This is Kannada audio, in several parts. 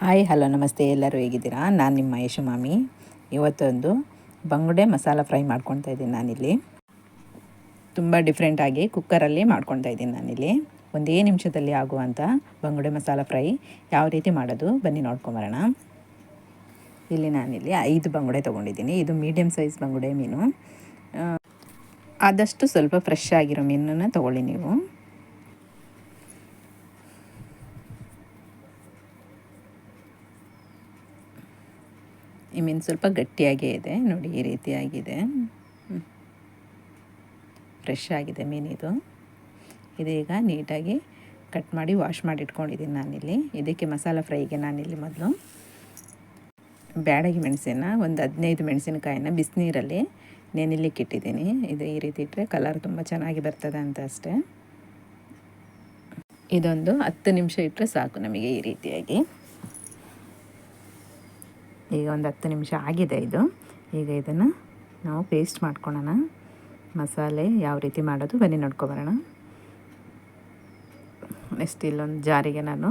ಹಾಯ್, ಹಲೋ, ನಮಸ್ತೆ. ಎಲ್ಲರೂ ಹೇಗಿದ್ದೀರಾ? ನಾನು ನಿಮ್ಮ ಯಶು ಮಾಮಿ ಇವತ್ತೊಂದು ಬಂಗುಡೆ ಮಸಾಲ ಫ್ರೈ ಮಾಡ್ಕೊತಾ ಇದ್ದೀನಿ ನಾನಿಲ್ಲಿ. ತುಂಬ ಡಿಫ್ರೆಂಟಾಗಿ ಕುಕ್ಕರಲ್ಲಿ ಮಾಡ್ಕೊತಾ ಇದ್ದೀನಿ ನಾನಿಲ್ಲಿ. ಒಂದೇ ನಿಮಿಷದಲ್ಲಿ ಆಗುವಂಥ ಬಂಗುಡೆ ಮಸಾಲ ಫ್ರೈ ಯಾವ ರೀತಿ ಮಾಡೋದು ಬನ್ನಿ ನೋಡ್ಕೊಂಬರೋಣ ಇಲ್ಲಿ ನಾನಿಲ್ಲಿ ಐದು ಬಂಗುಡೆ ತೊಗೊಂಡಿದ್ದೀನಿ. ಇದು ಮೀಡಿಯಮ್ ಸೈಜ್ ಬಂಗುಡೆ ಮೀನು. ಆದಷ್ಟು ಸ್ವಲ್ಪ ಫ್ರೆಶ್ ಆಗಿರೋ ಮೀನನ್ನು ತೊಗೊಳ್ಳಿ ನೀವು. ಈ ಮೀನು ಸ್ವಲ್ಪ ಗಟ್ಟಿಯಾಗೇ ಇದೆ. ನೋಡಿ, ಈ ರೀತಿಯಾಗಿದೆ ಫ್ರೆಶ್ ಆಗಿದೆ ಮೀನಿದು ಇದೀಗ ನೀಟಾಗಿ ಕಟ್ ಮಾಡಿ ವಾಶ್ ಮಾಡಿ ಇಟ್ಕೊಂಡಿದ್ದೀನಿ ನಾನಿಲ್ಲಿ. ಇದಕ್ಕೆ ಮಸಾಲ ಫ್ರೈಗೆ ನಾನಿಲ್ಲಿ ಮೊದಲು ಬ್ಯಾಡಗಿ ಮೆಣಸಿನ ಒಂದು ಹದಿನೈದು ಮೆಣಸಿನಕಾಯಿನ ಬಿಸಿನೀರಲ್ಲಿ ನೆನಿಲಿಕ್ಕೆ ಇಟ್ಟಿದ್ದೀನಿ. ಇದು ಈ ರೀತಿ ಇಟ್ಟರೆ ಕಲರ್ ತುಂಬ ಚೆನ್ನಾಗಿ ಬರ್ತದೆ ಅಂತ ಅಷ್ಟೇ. ಇದೊಂದು ಹತ್ತು ನಿಮಿಷ ಇಟ್ಟರೆ ಸಾಕು ನಮಗೆ ಈ ರೀತಿಯಾಗಿ. ಈಗ ಒಂದು ಹತ್ತು ನಿಮಿಷ ಆಗಿದೆ ಇದು. ಈಗ ಇದನ್ನು ನಾವು ಪೇಸ್ಟ್ ಮಾಡ್ಕೊಳ್ಳೋಣ. ಮಸಾಲೆ ಯಾವ ರೀತಿ ಮಾಡೋದು? ಬನ್ನಿ ನೋಡ್ಕೊಬರೋಣ. ನೆಕ್ಸ್ಟ್ ಇಲ್ಲೊಂದು ಜಾರಿಗೆ ನಾನು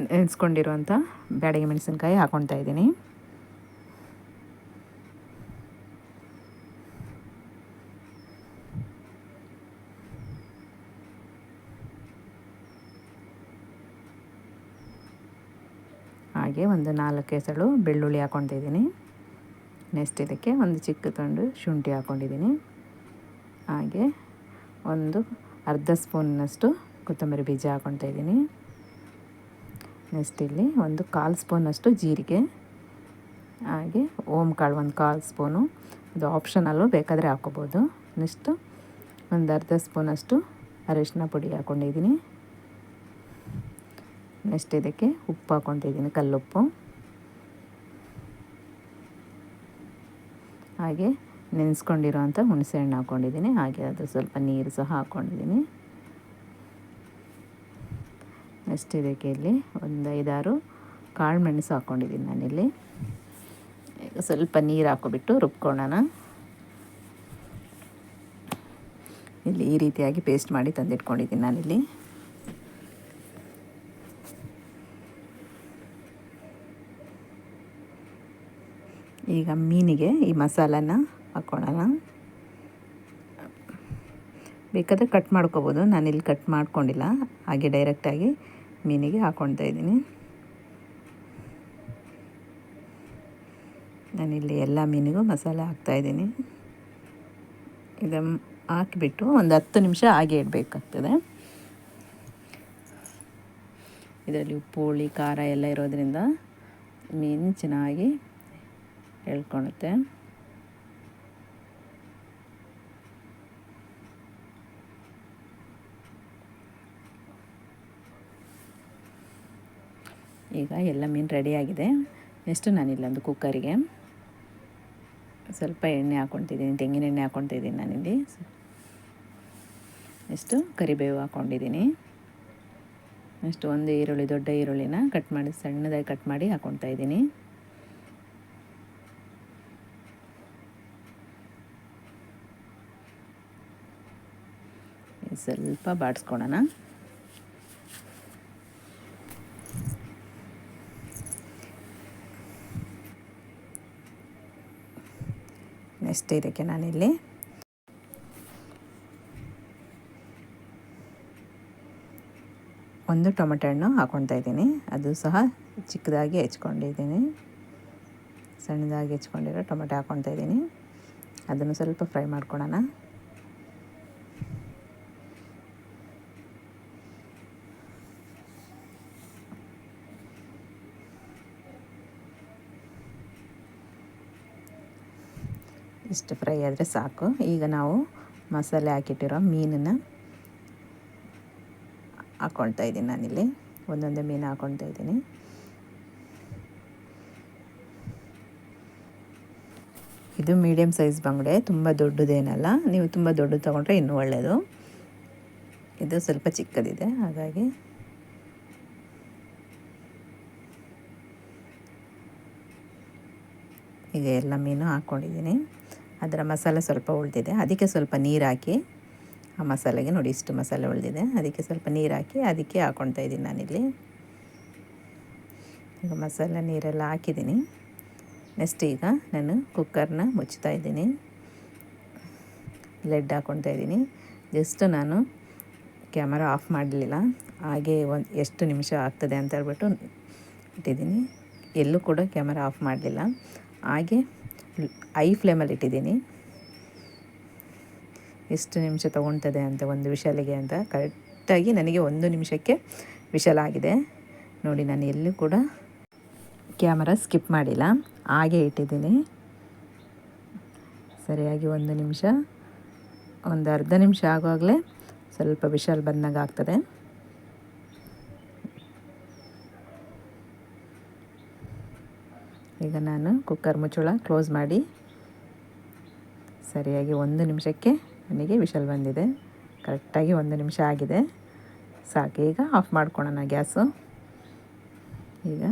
ನೆನೆಸ್ಕೊಂಡಿರುವಂಥ ಬ್ಯಾಡಗಿ ಮೆಣಸಿನ್ಕಾಯಿ ಹಾಕ್ಕೊತಾ ಇದ್ದೀನಿ. ಹಾಗೆ ಒಂದು ನಾಲ್ಕು ಎಸಳು ಬೆಳ್ಳುಳ್ಳಿ ಹಾಕ್ಕೊತಿದ್ದೀನಿ ನೆಕ್ಸ್ಟ್ ಇದಕ್ಕೆ ಒಂದು ಚಿಕ್ಕ ತುಂಡು ಶುಂಠಿ ಹಾಕ್ಕೊಂಡಿದ್ದೀನಿ. ಹಾಗೆ ಒಂದು ಅರ್ಧ ಸ್ಪೂನ್ನಷ್ಟು ಕೊತ್ತಂಬರಿ ಬೀಜ ಹಾಕ್ಕೊತಾ ಇದ್ದೀನಿ. ನೆಕ್ಸ್ಟ್ ಇಲ್ಲಿ ಒಂದು ಕಾಲು ಸ್ಪೂನಷ್ಟು ಜೀರಿಗೆ. ಹಾಗೆ ಓಮ್ ಕಾಳು ಒಂದು ಕಾಲು ಸ್ಪೂನು. ಅದು ಆಪ್ಷನಲ್ಲು ಬೇಕಾದರೆ ಹಾಕ್ಕೋಬೋದು. ನೆಕ್ಸ್ಟು ಒಂದು ಅರ್ಧ ಸ್ಪೂನಷ್ಟು ಅರಿಶಿನ ಪುಡಿ ಹಾಕ್ಕೊಂಡಿದ್ದೀನಿ. ನೆಕ್ಸ್ಟ್ ಇದಕ್ಕೆ ಉಪ್ಪು ಹಾಕ್ಕೊತಿದ್ದೀನಿ ಕಲ್ಲುಪ್ಪು. ಹಾಗೆ ನೆನೆಸ್ಕೊಂಡಿರೋಂಥ ಹುಣಸೆಹಣ್ಣು ಹಾಕ್ಕೊಂಡಿದ್ದೀನಿ, ಹಾಗೆ ಅದು ಸ್ವಲ್ಪ ನೀರು ಸಹ ಹಾಕ್ಕೊಂಡಿದ್ದೀನಿ. ನೆಕ್ಸ್ಟ್ ಇದಕ್ಕೆ ಇಲ್ಲಿ ಒಂದು ಐದಾರು ಕಾಳು ಮೆಣಸು ಹಾಕ್ಕೊಂಡಿದ್ದೀನಿ ನಾನಿಲ್ಲಿ. ಈಗ ಸ್ವಲ್ಪ ನೀರು ಹಾಕ್ಕೊಬಿಟ್ಟು ರುಬ್ಕೊಳ್ಳೋಣ. ಇಲ್ಲಿ ಈ ರೀತಿಯಾಗಿ ಪೇಸ್ಟ್ ಮಾಡಿ ತಂದಿಟ್ಕೊಂಡಿದ್ದೀನಿ ನಾನಿಲ್ಲಿ. ಈಗ ಮೀನಿಗೆ ಈ ಮಸಾಲನ ಹಾಕ್ಕೊಳ್ಳೋಣ ಬೇಕಾದರೆ ಕಟ್ ಮಾಡ್ಕೋಬೋದು. ಇಲ್ಲಿ ಕಟ್ ಮಾಡ್ಕೊಂಡಿಲ್ಲ. ಹಾಗೆ ಡೈರೆಕ್ಟಾಗಿ ಮೀನಿಗೆ ಹಾಕ್ಕೊಳ್ತಾ ಇದ್ದೀನಿ. ನಾನಿಲ್ಲಿ ಎಲ್ಲ ಮೀನಿಗೂ ಮಸಾಲೆ ಹಾಕ್ತಾಯಿದ್ದೀನಿ ಇದು ಹಾಕಿಬಿಟ್ಟು ಒಂದು ಹತ್ತು ನಿಮಿಷ ಹಾಗೆ ಇಡಬೇಕಾಗ್ತದೆ. ಇದರಲ್ಲಿ ಉಪ್ಪು, ಹುಳಿ, ಖಾರ ಎಲ್ಲ ಇರೋದರಿಂದ ಮೀನು ಚೆನ್ನಾಗಿ ಹೇಳ್ಕೊಳುತ್ತೆ. ಈಗ ಎಲ್ಲ ಮೀನು ರೆಡಿಯಾಗಿದೆ ನೆಕ್ಸ್ಟು ನಾನಿಲ್ಲೊಂದು ಕುಕ್ಕರಿಗೆ ಸ್ವಲ್ಪ ಎಣ್ಣೆ ಹಾಕ್ಕೊತಿದ್ದೀನಿ ತೆಂಗಿನ ಎಣ್ಣೆ ಹಾಕ್ಕೊತಿದ್ದೀನಿ ನಾನಿಲ್ಲಿ. ನೆಕ್ಸ್ಟು ಕರಿಬೇವು ಹಾಕ್ಕೊಂಡಿದ್ದೀನಿ. ನೆಕ್ಸ್ಟ್ ಒಂದು ಈರುಳ್ಳಿ, ದೊಡ್ಡ ಈರುಳ್ಳಿನ ಕಟ್ ಮಾಡಿ, ಸಣ್ಣದಾಗಿ ಕಟ್ ಮಾಡಿ ಹಾಕ್ಕೊತಾ ಇದ್ದೀನಿ. ಸ್ವಲ್ಪ ಬಾಡಿಸ್ಕೊಳೋಣ. ನೆಕ್ಸ್ಟ್ ಇದಕ್ಕೆ ನಾನಿಲ್ಲಿ ಒಂದು ಟೊಮೆಟೊ ಹಣ್ಣು ಹಾಕ್ಕೊತಾ ಇದ್ದೀನಿ. ಅದು ಸಹ ಚಿಕ್ಕದಾಗಿ ಹೆಚ್ಕೊಂಡಿದ್ದೀನಿ. ಸಣ್ಣದಾಗಿ ಹೆಚ್ಕೊಂಡಿರೋ ಟೊಮೆಟೊ ಹಾಕ್ಕೊತಾ ಇದ್ದೀನಿ. ಅದನ್ನು ಸ್ವಲ್ಪ ಫ್ರೈ ಮಾಡ್ಕೊಳೋಣ. ಇಷ್ಟು ಫ್ರೈ ಆದರೆ ಸಾಕು. ಈಗ ನಾವು ಮಸಾಲೆ ಹಾಕಿಟ್ಟಿರೋ ಮೀನನ್ನು ಹಾಕ್ಕೊಳ್ತಾ ಇದ್ದೀನಿ ನಾನಿಲ್ಲಿ. ಒಂದೊಂದೇ ಮೀನು ಹಾಕ್ಕೊಳ್ತಾ ಇದ್ದೀನಿ. ಇದು ಮೀಡಿಯಮ್ ಸೈಜ್ ಬಂಗಡೆ. ತುಂಬ ದೊಡ್ಡದೇನಲ್ಲ. ನೀವು ತುಂಬ ದೊಡ್ಡದು ತೊಗೊಂಡ್ರೆ ಇನ್ನೂ ಒಳ್ಳೆಯದು ಇದು ಸ್ವಲ್ಪ ಚಿಕ್ಕದಿದೆ. ಹಾಗಾಗಿ ಈಗ ಎಲ್ಲ ಮೀನು ಹಾಕ್ಕೊಂಡಿದ್ದೀನಿ ಅದರ ಮಸಾಲೆ ಸ್ವಲ್ಪ ಉಳಿದಿದೆ. ಅದಕ್ಕೆ ಸ್ವಲ್ಪ ನೀರು ಹಾಕಿ, ಆ ಮಸಾಲೆಗೆ ನೋಡಿ ಇಷ್ಟು ಮಸಾಲೆ ಉಳಿದಿದೆ. ಅದಕ್ಕೆ ಸ್ವಲ್ಪ ನೀರು ಹಾಕಿ, ಅದಕ್ಕೆ ಹಾಕ್ಕೊಳ್ತಾ ಇದ್ದೀನಿ ನಾನಿಲ್ಲಿ. ಈಗ ಮಸಾಲೆ ನೀರೆಲ್ಲ ಹಾಕಿದ್ದೀನಿ. ನೆಕ್ಸ್ಟ್ ಈಗ ನಾನು ಕುಕ್ಕರ್ನ ಮುಚ್ತಾ ಇದ್ದೀನಿ. ಲೆಡ್ ಹಾಕ್ಕೊಳ್ತಾ ಇದ್ದೀನಿ. ಜಸ್ಟ್ ನಾನು ಕ್ಯಾಮರಾ ಆಫ್ ಮಾಡಲಿಲ್ಲ. ಹಾಗೆ ಒಂದು ಎಷ್ಟು ನಿಮಿಷ ಆಗ್ತದೆ ಅಂತ ಹೇಳ್ಬಿಟ್ಟು ಇಟ್ಟಿದ್ದೀನಿ. ಎಲ್ಲೂ ಕೂಡ ಕ್ಯಾಮರಾ ಆಫ್ ಮಾಡಲಿಲ್ಲ. ಹಾಗೆ ಐ ಫ್ಲೇಮಲ್ಲಿ ಇಟ್ಟಿದ್ದೀನಿ. ಎಷ್ಟು ನಿಮಿಷ ತೊಗೊಳ್ತದೆ ಅಂತ, ಒಂದು ವಿಷಲಿಗೆ ಅಂತ ಕರೆಕ್ಟಾಗಿ ನನಗೆ ಒಂದು ನಿಮಿಷಕ್ಕೆ ವಿಷಲ್ ಆಗಿದೆ. ನೋಡಿ, ನಾನು ಎಲ್ಲೂ ಕೂಡ ಕ್ಯಾಮರಾ ಸ್ಕಿಪ್ ಮಾಡಿಲ್ಲ. ಹಾಗೆ ಇಟ್ಟಿದ್ದೀನಿ. ಸರಿಯಾಗಿ ಒಂದು ನಿಮಿಷ, ಒಂದು ಅರ್ಧ ನಿಮಿಷ ಆಗುವಾಗಲೇ ಸ್ವಲ್ಪ ವಿಷಲ್ ಬಂದಾಗ ಆಗ್ತದೆ. ಈಗ ನಾನು ಕುಕ್ಕರ್ ಮುಚ್ಚಳ ಕ್ಲೋಸ್ ಮಾಡಿ ಸರಿಯಾಗಿ ಒಂದು ನಿಮಿಷಕ್ಕೆ ನನಗೆ ವಿಷಲ್ ಬಂದಿದೆ. ಕರೆಕ್ಟಾಗಿ ಒಂದು ನಿಮಿಷ ಆಗಿದೆ. ಸಾಕು, ಈಗ ಆಫ್ ಮಾಡ್ಕೊಳ್ಳೋಣ ಗ್ಯಾಸು. ಈಗ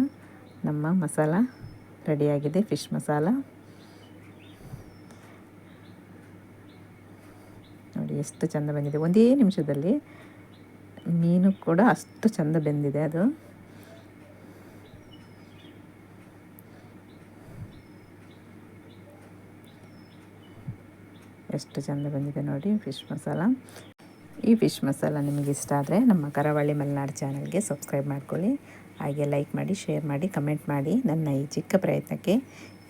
ನಮ್ಮ ಮಸಾಲ ರೆಡಿಯಾಗಿದೆ ಫಿಶ್ ಮಸಾಲ. ನೋಡಿ, ಎಷ್ಟು ಚೆಂದ ಬಂದಿದೆ. ಒಂದೇ ನಿಮಿಷದಲ್ಲಿ ಮೀನು ಕೂಡ ಅಷ್ಟು ಚೆಂದ ಬೆಂದಿದೆ ಅದು. ಎಷ್ಟು ಚೆಂದ ಬಂದಿದೆ ನೋಡಿ, ಫಿಶ್ ಮಸಾಲ. ಈ ಫಿಶ್ ಮಸಾಲ ನಿಮಗೆ ಇಷ್ಟ ಆದರೆ ನಮ್ಮ ಕರಾವಳಿ ಮಲೆನಾಡು ಚಾನಲ್ಗೆ ಸಬ್ಸ್ಕ್ರೈಬ್ ಮಾಡ್ಕೊಳ್ಳಿ. ಹಾಗೆ ಲೈಕ್ ಮಾಡಿ, ಶೇರ್ ಮಾಡಿ, ಕಮೆಂಟ್ ಮಾಡಿ. ನನ್ನ ಈ ಚಿಕ್ಕ ಪ್ರಯತ್ನಕ್ಕೆ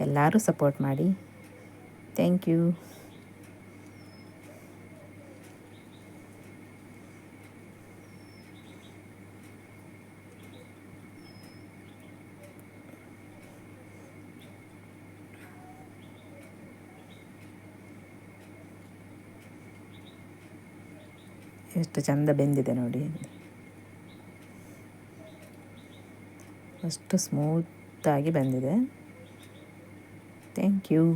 ಎಲ್ಲರೂ ಸಪೋರ್ಟ್ ಮಾಡಿ. Thank you. ಎಷ್ಟು ಚಂದ ಬೆಂದಿದೆ ನೋಡಿ. ಅಷ್ಟು ಸ್ಮೂತಾಗಿ ಬಂದಿದೆ. Thank you